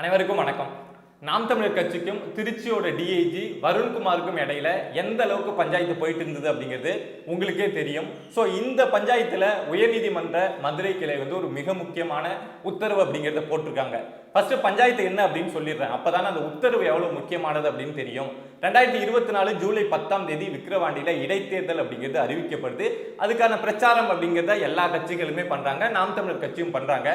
அனைவருக்கும் வணக்கம். நாம் தமிழர் கட்சிக்கும் திருச்சியோட டிஐஜி வருண்குமாருக்கும் இடையில எந்த அளவுக்கு பஞ்சாயத்து போயிட்டு இருந்தது அப்படிங்கிறது உங்களுக்கே தெரியும். ஸோ இந்த பஞ்சாயத்துல உயர்நீதிமன்ற மதுரை கிளை வந்து ஒரு மிக முக்கியமான உத்தரவு அப்படிங்கிறத போட்டிருக்காங்க. ஃபர்ஸ்ட் பஞ்சாயத்து என்ன அப்படின்னு சொல்லிடுறேன். அப்போதானே அந்த உத்தரவு எவ்வளோ முக்கியமானது அப்படின்னு தெரியும். ரெண்டாயிரத்தி இருபத்தி நாலு ஜூலை பத்தாம் தேதி விக்கிரவாண்டியில் இடைத்தேர்தல் அப்படிங்கிறது அறிவிக்கப்படுது. அதுக்கான பிரச்சாரம் அப்படிங்கிறத எல்லா கட்சிகளுமே பண்ணுறாங்க நாம் தமிழர் கட்சியும் பண்ணுறாங்க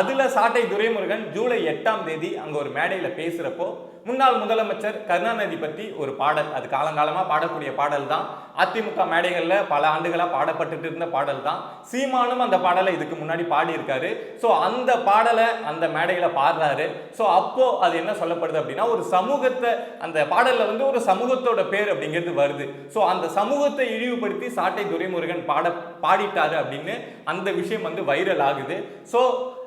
அதில் சாட்டை துரைமுருகன் ஜூலை எட்டாம் தேதி அங்கே ஒரு மேடையில் பேசுகிறப்போ முன்னாள் முதலமைச்சர் கருணாநிதி பற்றி ஒரு பாடல். அது காலங்காலமாக பாடக்கூடிய பாடல் தான் அதிமுக மேடைகளில் பல ஆண்டுகளாக பாடப்பட்டுட்டு இருந்த பாடல் தான் சீமானும் அந்த பாடலை இதுக்கு முன்னாடி பாடியிருக்காரு. ஸோ அந்த பாடலை அந்த மேடையில் பாடுறாரு. ஸோ அப்போது அது என்ன சொல்லப்படுது அப்படின்னா ஒரு சமூகத்தை அந்த பாடலில் வந்து ஒரு சமூகத்தோட பேர் அப்படிங்கிறது வருது. ஸோ அந்த சமூகத்தை இழிவுபடுத்தி சாட்டை துரைமுருகன் பாட பாடிட்டாரு அப்படின்னு அந்த விஷயம் வந்து வைரல் ஆகுது. ஸோ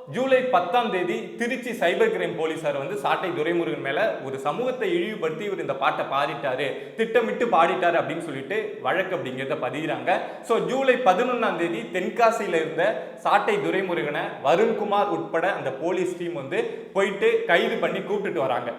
ஜூலை பத்தாம் தேதி திருச்சி சைபர் கிரைம் போலீஸார் வந்து சாட்டை துரைமுருகன் மேல ஒரு சமூகத்தை இழிவுபடுத்தி இவர் இந்த பாட்டை பாடிட்டாரு திட்டமிட்டு பாடிட்டாரு அப்படின்னு சொல்லிட்டு வழக்கு அப்படிங்கிறத பதிகிறாங்க ஸோ ஜூலை பதினொன்றாம் தேதி தென்காசியில இருந்த சாட்டை துரைமுருகனை வருண்குமார் உட்பட அந்த போலீஸ் டீம் வந்து போயிட்டு கைது பண்ணி கூப்பிட்டுட்டு வராங்க.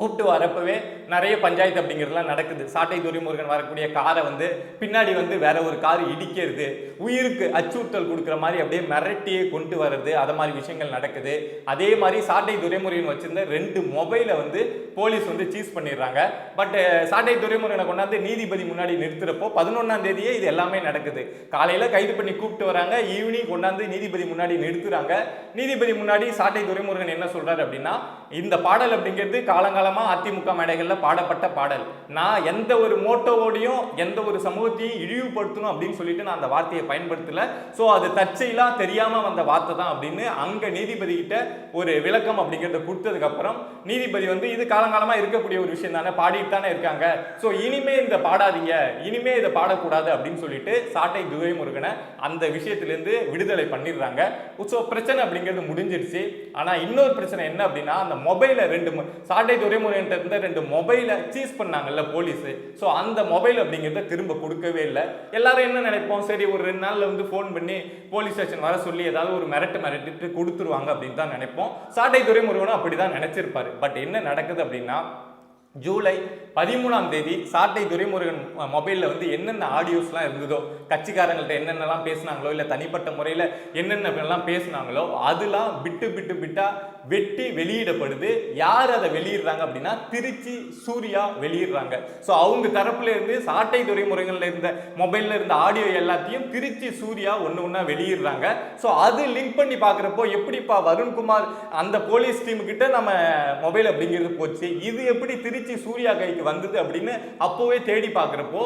கூப்பிட்டு வரப்பவே நிறைய பஞ்சாயத்து அப்படிங்கிறதுலாம் நடக்குது. சாட்டை துரைமுருகன் வரக்கூடிய காரை வந்து பின்னாடி வந்து வேற ஒரு கார் இடிக்கிறது உயிருக்கு அச்சுறுத்தல் கொடுக்குற மாதிரி அப்படியே மிரட்டியே கொண்டு வர்றது அதை மாதிரி விஷயங்கள் நடக்குது. அதே மாதிரி சாட்டை துரைமுருகன் வச்சிருந்த ரெண்டு மொபைலை வந்து போலீஸ் வந்து சீஸ் பண்ணிடுறாங்க. பட் சாட்டை துரைமுருகனை கொண்டாந்து நீதிபதி முன்னாடி நிறுத்துறப்போ பதினொன்றாம் தேதியே இது எல்லாமே நடக்குது. காலையில் கைது பண்ணி கூப்பிட்டு வராங்க. ஈவினிங் கொண்டாந்து நீதிபதி முன்னாடி நிறுத்துறாங்க. நீதிபதி முன்னாடி சாட்டை துரைமுருகன் என்ன சொல்றாரு அப்படின்னா இந்த பாடல் அப்படிங்கிறது காலங்காலமாக அதிமுக மேடைகளில் பாடப்பட்ட பாடல். நான் எந்த ஒரு மோட்டோவோடையும் எந்த ஒரு சமூகத்தையும் இழிவுபடுத்தணும் அப்படின்னு சொல்லிட்டு நான் அந்த வார்த்தையை பயன்படுத்தலை. ஸோ அது தற்செயலாக தெரியாமல் வந்த வார்த்தை தான் அப்படின்னு அங்கே நீதிபதி கிட்ட ஒரு விளக்கம் அப்படிங்கிறத கொடுத்ததுக்கப்புறம் நீதிபதி வந்து இது காலங்காலமாக இருக்கக்கூடிய ஒரு விஷயம் தானே பாடிட்டு தானே இருக்காங்க. ஸோ இனிமே இந்த பாடாதீங்க இனிமே இதை பாடக்கூடாது அப்படின்னு சொல்லிட்டு சாட்டை துவை முருகனை அந்த விஷயத்திலேருந்து விடுதலை பண்ணிடுறாங்க. ஸோ பிரச்சனை அப்படிங்கிறது முடிஞ்சிடுச்சு. ஆனால் இன்னொரு பிரச்சனை என்ன அப்படின்னா அந்த மொபைலை ரெண்டு சாட்டை துரைமுருகன் இருந்த ரெண்டு மொபைலை சீஸ் பண்ணாங்கல்ல போலீஸு ஸோ அந்த மொபைல் அப்படிங்கிறத திரும்ப கொடுக்கவே இல்லை. எல்லாரும் என்ன நினைப்போம்? சரி ஒரு ரெண்டு நாளில் வந்து ஃபோன் பண்ணி போலீஸ் ஸ்டேஷன் வர சொல்லி ஏதாவது ஒரு மிரட்டு மிரட்டிட்டு கொடுத்துருவாங்க அப்படின்னு தான் நினைப்போம். சாட்டை துரைமுருகனும் அப்படி தான் நினைச்சிருப்பாரு. பட் என்ன நடக்குது அப்படின்னா ஜூலை பதிமூணாம் தேதி சாட்டை துரைமுருகன் மொபைலில் வந்து என்னென்ன ஆடியோஸ்லாம் இருந்ததோ கட்சிக்காரங்கள்ட்ட என்னென்னலாம் பேசுனாங்களோ இல்லை தனிப்பட்ட முறையில் என்னென்னலாம் பேசுனாங்களோ அதெல்லாம் விட்டு விட்டு விட்டால் வெட்டி வெளியிடப்படுது. யார் அதை வெளியிடுறாங்க அப்படின்னா திருச்சி சூர்யா வெளியிடுறாங்க. ஸோ அவங்க தரப்புல இருந்து சாட்டை துறைமுறைகளில் இருந்த மொபைலில் இருந்த ஆடியோ எல்லாத்தையும் திருச்சி சூர்யா ஒன்று ஒன்றா வெளியிடுறாங்க. ஸோ அது லிங்க் பண்ணி பார்க்குறப்போ எப்படிப்பா வருண்குமார் அந்த போலீஸ் டீமுக்கிட்ட நம்ம மொபைல் அப்படிங்கிறது போச்சு? இது எப்படி திருச்சி சூர்யா கைக்கு வந்தது அப்படின்னு அப்போவே தேடி பார்க்குறப்போ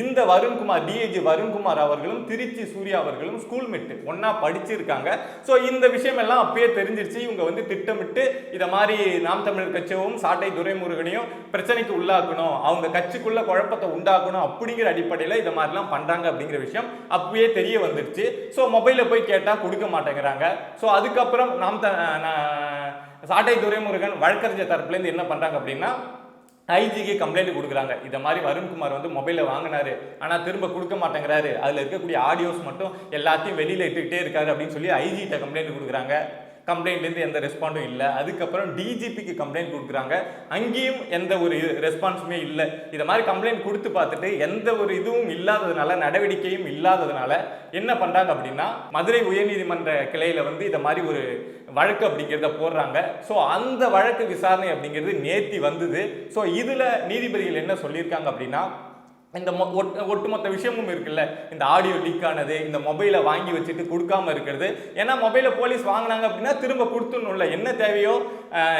இந்த வருண்குமார் டிஏஜி வருண்குமார் அவர்களும் திருச்சி சூர்யா அவர்களும் ஸ்கூல் மெட்டு ஒன்றா படிச்சிருக்காங்க. ஸோ இந்த விஷயம் எல்லாம் அப்பயே தெரிஞ்சிருச்சு. இவங்க வந்து திட்டமிட்டு இதை மாதிரி நாம் தமிழர் கட்சியும் சாட்டை துரைமுருகனையும் பிரச்சனைக்கு உள்ளாக்கணும். அவங்க கட்சிக்குள்ள குழப்பத்தை உண்டாக்கணும் அப்படிங்கிற அடிப்படையில் இதை மாதிரிலாம் பண்ணுறாங்க அப்படிங்கிற விஷயம் அப்பயே தெரிய வந்துருச்சு. ஸோ மொபைலில் போய் கேட்டால் கொடுக்க மாட்டேங்கிறாங்க. ஸோ அதுக்கப்புறம் நாம் த நான் சாட்டை துரைமுருகன் வழக்கறிஞர் தரப்புலேருந்து என்ன பண்ணுறாங்க அப்படின்னா ஐஜிக்கு கம்ப்ளைண்ட் கொடுக்குறாங்க. இதை மாதிரி வருண்குமார் வந்து மொபைலை வாங்கினாரு. ஆனால் திரும்ப கொடுக்க மாட்டேங்கிறாரு. அதில் இருக்கக்கூடிய ஆடியோஸ் மட்டும் எல்லாத்தையும் வெளியில் இட்டுக்கிட்டே இருக்காரு அப்படின்னு சொல்லி ஐஜிகிட்ட கம்ப்ளைண்ட் கொடுக்குறாங்க. கம்ப்ளைண்ட்லேருந்து எந்த ரெஸ்பாண்டும் இல்லை. அதுக்கப்புறம் டிஜிபிக்கு கம்ப்ளைண்ட் கொடுக்குறாங்க. அங்கேயும் எந்த ஒரு ரெஸ்பான்ஸுமே இல்லை. இதை மாதிரி கம்ப்ளைண்ட் கொடுத்து பார்த்துட்டு எந்த ஒரு இதுவும் இல்லாததுனால நடவடிக்கையும் இல்லாததுனால என்ன பண்ணுறாங்க அப்படின்னா மதுரை உயர்நீதிமன்ற கிளையில் வந்து இதை மாதிரி ஒரு வழக்கு அப்படிங்கிறத போடுறாங்க. ஸோ அந்த வழக்கு விசாரணை அப்படிங்கிறது நேர்த்தி வந்தது. ஸோ இதில் நீதிபதிகள் என்ன சொல்லியிருக்காங்க அப்படின்னா இந்த மொ- ஒட்டு- ஒட்டுமொத்த விஷயமும் இருக்குல்ல. இந்த ஆடியோ லீக் ஆனது இந்த மொபைலை வாங்கி வச்சுட்டு கொடுக்காம இருக்கிறது. ஏன்னா மொபைலை போலீஸ் வாங்கினாங்க அப்படின்னா திரும்ப கொடுத்துடணும்ல. என்ன தேவையோ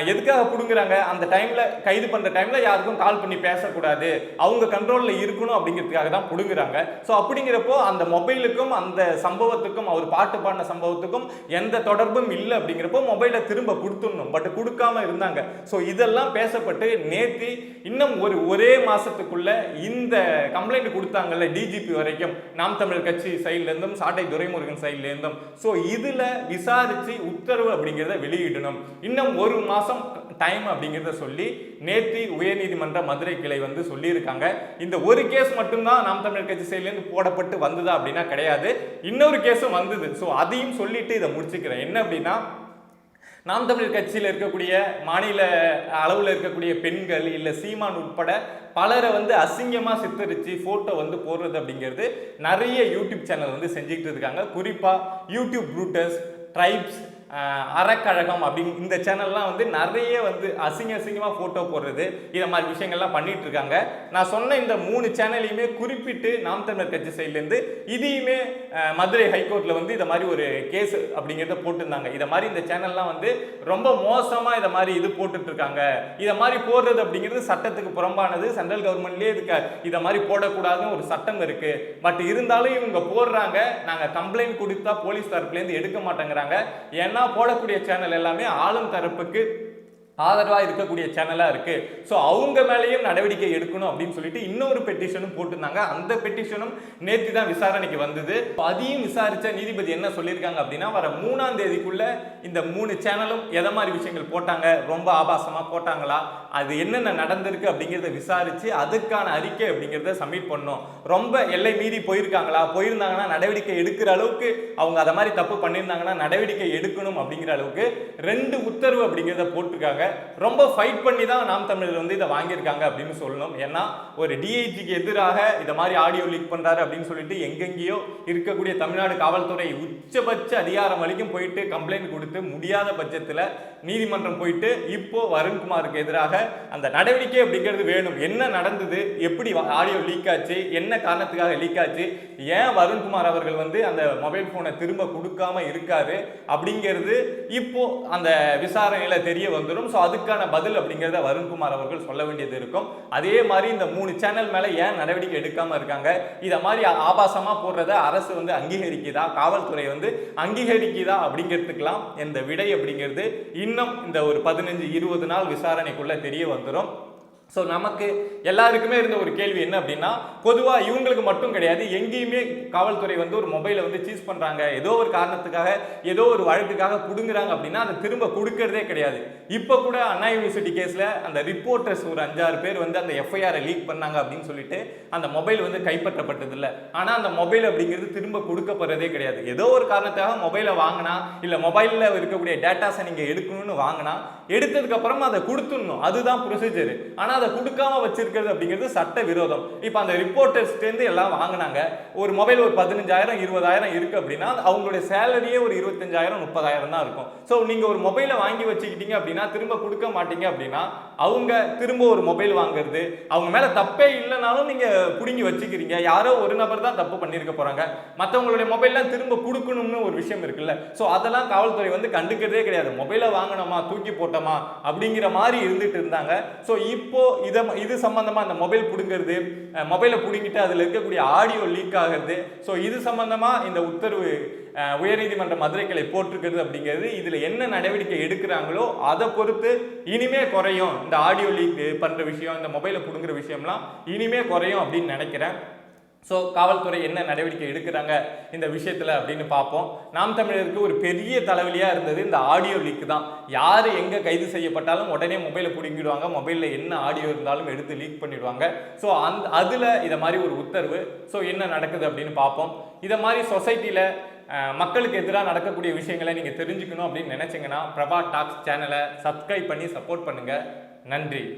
எதுக்காக கொடுங்குறாங்க? அந்த டைமில் கைது பண்ணுற டைமில் யாருக்கும் கால் பண்ணி பேசக்கூடாது. அவங்க கண்ட்ரோலில் இருக்கணும் அப்படிங்கிறதுக்காக தான் பிடுங்குறாங்க ஸோ அப்படிங்கிறப்போ அந்த மொபைலுக்கும் அந்த சம்பவத்துக்கும் அவர் பாட்டு பாடின சம்பவத்துக்கும் எந்த தொடர்பும் இல்லை அப்படிங்கிறப்போ மொபைலை திரும்ப கொடுத்துடணும். பட் கொடுக்காம இருந்தாங்க. ஸோ இதெல்லாம் பேசப்பட்டு நேற்று இன்னும் ஒரு ஒரே மாதத்துக்குள்ளே இந்த கம்ப்ளைண்ட் கொடுத்தாங்கல்ல டிஜிபி வரைக்கும் நாம் தமிழர் கட்சி சைட்லேருந்தும் சாட்டை துரைமுருகன் சைட்லேருந்தும். ஸோ இதில் விசாரித்து உத்தரவு அப்படிங்கிறத வெளியிடணும். இன்னும் ஒரு மாதம் டைம் அப்படிங்கிறத சொல்லி நேற்று உயர்நீதிமன்ற மதுரை கிளை வந்து சொல்லியிருக்காங்க. இந்த ஒரு கேஸ் மட்டும்தான் நாம் தமிழர் கட்சி சைட்லேருந்து போடப்பட்டு வந்ததா அப்படின்னா கிடையாது. இன்னொரு கேஸும் வந்தது. ஸோ அதையும் சொல்லிட்டு இதை முடிச்சுக்கிறேன். என்ன அப்படின்னா நாம் தமிழர் கட்சியில் இருக்கக்கூடிய மாநில அளவில் இருக்கக்கூடிய பெண்கள் இல்லை சீமான் உட்பட பலரை வந்து அசிங்கமாக சித்தரித்து ஃபோட்டோ வந்து போடுறது அப்படிங்கிறது நிறைய யூடியூப் சேனல் வந்து செஞ்சுக்கிட்டு இருக்காங்க. குறிப்பாக யூடியூப் ப்ரூட்டர்ஸ் ட்ரைப்ஸ் அறக்கழகம் அப்படின்னு இந்த சேனல்லாம் வந்து நிறைய வந்து அசிங்க அசிங்கமாக ஃபோட்டோ போடுறது இதை மாதிரி விஷயங்கள்லாம் பண்ணிட்டு இருக்காங்க. நான் சொன்ன இந்த மூணு சேனலையுமே குறிப்பிட்டு நாம் தமிழர் கட்சி சைட்லேருந்து இதையுமே மதுரை ஹைகோர்ட்டில் வந்து இதை மாதிரி ஒரு கேஸ் அப்படிங்கிறத போட்டிருந்தாங்க. இதை மாதிரி இந்த சேனல்லாம் வந்து ரொம்ப மோசமாக இதை மாதிரி இது போட்டுட்டு இருக்காங்க. இதை மாதிரி போடுறது அப்படிங்கிறது சட்டத்துக்கு புறம்பானது. சென்ட்ரல் கவர்மெண்ட்லேயே இருக்க இதை மாதிரி போடக்கூடாதுன்னு ஒரு சட்டம் இருக்கு. பட் இருந்தாலும் இவங்க போடுறாங்க. நாங்கள் கம்ப்ளைண்ட் கொடுத்தா போலீஸ் தரப்புலேருந்து எடுக்க மாட்டேங்கிறாங்க. ஏன்னா போடக்கூடிய சேனல் எல்லாமே ஆளும் தரப்புக்கு ஆதரவாக இருக்கக்கூடிய சேனலாக இருக்குது ஸோ அவங்க மேலேயும் நடவடிக்கை எடுக்கணும் அப்படின்னு சொல்லிட்டு இன்னொரு பெட்டிஷனும் போட்டிருந்தாங்க. அந்த பெட்டிஷனும் நேற்று தான் விசாரணைக்கு வந்தது. அதையும் விசாரித்த நீதிபதி என்ன சொல்லியிருக்காங்க அப்படின்னா வர மூணாம் தேதிக்குள்ளே இந்த மூணு சேனலும் எதை மாதிரி விஷயங்கள் போட்டாங்க? ரொம்ப ஆபாசமாக போட்டாங்களா? அது என்னென்ன நடந்திருக்கு அப்படிங்கிறத விசாரித்து அதுக்கான அறிக்கை அப்படிங்கிறத சப்மிட் பண்ணோம். ரொம்ப எல்லை மீறி போயிருக்காங்களா? போயிருந்தாங்கன்னா நடவடிக்கை எடுக்கிற அளவுக்கு அவங்க அதை மாதிரி தப்பு பண்ணியிருந்தாங்கன்னா நடவடிக்கை எடுக்கணும் அப்படிங்கிற அளவுக்கு ரெண்டு உத்தரவு அப்படிங்கிறத போட்டிருக்காங்க. ரொம்ப ஃபைட் பண்ணி தான் நாம் தமிழர் வந்து இதை வாங்கியிருக்காங்க அப்படின்னு சொல்லணும். ஏன்னா ஒரு டிஐஜிக்கு எதிராக இதை மாதிரி ஆடியோ லீக் பண்றாரு அப்படின்னு சொல்லிட்டு எங்கெங்கேயோ இருக்கக்கூடிய தமிழ்நாடு காவல்துறை உச்சபட்ச அதிகாரம் வரைக்கும் போயிட்டு கம்ப்ளைண்ட் கொடுத்து முடியாத பட்சத்தில் நீதிமன்றம் போயிட்டு இப்போ வருண்குமாருக்கு எதிராக அந்த நடவடிக்கை அப்படிங்கிறது வேணும். என்ன நடந்தது? எப்படி ஆடியோ லீக் ஆச்சு? என்ன காரணத்துக்காக லீக் ஆச்சு? ஏன் வருண்குமார் அவர்கள் வந்து அந்த மொபைல் போனை திரும்ப கொடுக்காம இருக்காரு? அப்படிங்கிறது இப்போ அந்த விசாரணையில் தெரிய வந்துடும் ஸோ அதுக்கான பதில் அப்படிங்கிறத வருண்குமார் அவர்கள் சொல்ல வேண்டியது இருக்கும். அதே மாதிரி இந்த மூணு சேனல் மேலே ஏன் நடவடிக்கை எடுக்காமல் இருக்காங்க? இதை மாதிரி ஆபாசமாக போடுறத அரசு வந்து அங்கீகரிக்குதா? காவல்துறை வந்து அங்கீகரிக்குதா? அப்படிங்கிறதுக்கெல்லாம் இந்த விடை அப்படிங்கிறது இன்னும் இந்த ஒரு பதினஞ்சு இருபது நாள் விசாரணைக்குள்ளே தெரிய வந்துடும் ஸோ நமக்கு எல்லாருக்குமே இருந்த ஒரு கேள்வி என்ன அப்படின்னா பொதுவாக இவங்களுக்கு மட்டும் கிடையாது எங்கேயுமே காவல்துறை வந்து ஒரு மொபைலை வந்து சீஸ் பண்ணுறாங்க ஏதோ ஒரு காரணத்துக்காக ஏதோ ஒரு வழக்குக்காக பிடுங்குறாங்க அப்படின்னா அதை திரும்ப கொடுக்கறதே கிடையாது. இப்போ கூட அண்ணா யூனிவர்சிட்டி கேஸில் அந்த ரிப்போர்ட்டர்ஸ் ஒரு அஞ்சாறு பேர் வந்து அந்த எஃப்ஐஆரை லீக் பண்ணாங்க அப்படின்னு சொல்லிட்டு அந்த மொபைல் வந்து கைப்பற்றப்பட்டது இல்லை. ஆனால் அந்த மொபைல் அப்படிங்கிறது திரும்ப கொடுக்கப்படுறதே கிடையாது. ஏதோ ஒரு காரணத்துக்காக மொபைலை வாங்கினா இல்லை மொபைலில் இருக்கக்கூடிய டேட்டாஸை நீங்கள் எடுக்கணும்னு வாங்கினா எடுத்ததுக்கப்புறமா அதை கொடுத்துடணும். அதுதான் ப்ரொசீஜர் ஆனால் அதை கொடுக்காம வச்சிருக்கிறது அப்படிங்கிறது சட்ட விரோதம் இப்போ அந்த ரிப்போர்ட்டர்ஸ்லேருந்து எல்லாம் வாங்கினாங்க. ஒரு மொபைல் ஒரு பதினஞ்சாயிரம் இருபதாயிரம் இருக்கு அப்படின்னா அவங்களுடைய சேலரியே ஒரு இருபத்தஞ்சாயிரம் முப்பதாயிரம் தான் இருக்கும். ஸோ நீங்கள் ஒரு மொபைலை வாங்கி வச்சுக்கிட்டீங்க அப்படின்னா திரும்ப கொடுக்க மாட்டீங்க அப்படின்னா அவங்க திரும்ப ஒரு மொபைல் வாங்குறது அவங்க மேலே தப்பே இல்லைனாலும் நீங்கள் பிடுங்கி வச்சுக்கிறீங்க. யாரோ ஒரு நபர் தான் தப்பு பண்ணியிருக்க போகிறாங்க மற்றவங்களுடைய மொபைல்லாம் திரும்ப கொடுக்கணும்னு ஒரு விஷயம் இருக்குல்ல. ஸோ அதெல்லாம் காவல்துறை வந்து கண்டுக்கிறதே கிடையாது. மொபைலை வாங்கினோமா தூக்கி போட்டோமா அப்படிங்கிற மாதிரி இருந்துட்டு இருந்தாங்க. ஸோ இப்போ இதை இது சம்மந்தமாக அந்த மொபைல் பிடுங்கிறது மொபைலை பிடுங்கிட்டு அதில் இருக்கக்கூடிய ஆடியோ லீக் ஆகிறது. ஸோ இது சம்மந்தமாக இந்த உத்தரவு உயர்நீதிமன்ற மதுரை கிளை போட்டிருக்கிறது அப்படிங்கிறது இதில் என்ன நடவடிக்கை எடுக்கிறாங்களோ அதை பொறுத்து இனிமே குறையும். இந்த ஆடியோ லீக் பண்ணுற விஷயம் இந்த மொபைலை பிடுங்குற விஷயம்லாம் இனிமே குறையும் அப்படின்னு நினைக்கிறேன். ஸோ காவல்துறை என்ன நடவடிக்கை எடுக்கிறாங்க இந்த விஷயத்தில் அப்படின்னு பார்ப்போம். நாம் தமிழருக்கு ஒரு பெரிய தலைவலியாக இருந்தது இந்த ஆடியோ லீக் தான். யார் எங்கே கைது செய்யப்பட்டாலும் உடனே மொபைலை பிடுங்கிடுவாங்க. மொபைலில் என்ன ஆடியோ இருந்தாலும் எடுத்து லீக் பண்ணிடுவாங்க. ஸோ அந்த அதில் இதை மாதிரி ஒரு உத்தரவு. ஸோ என்ன நடக்குது அப்படின்னு பார்ப்போம். இதை மாதிரி சொசைட்டியில் மக்களுக்கு எதிராக நடக்கக்கூடிய விஷயங்களை நீங்கள் தெரிஞ்சுக்கணும் அப்படின்னு நினச்சிங்கன்னா பிரபா டாக்ஸ் சேனலை சப்ஸ்கிரைப் பண்ணி சப்போர்ட் பண்ணுங்கள் நன்றி.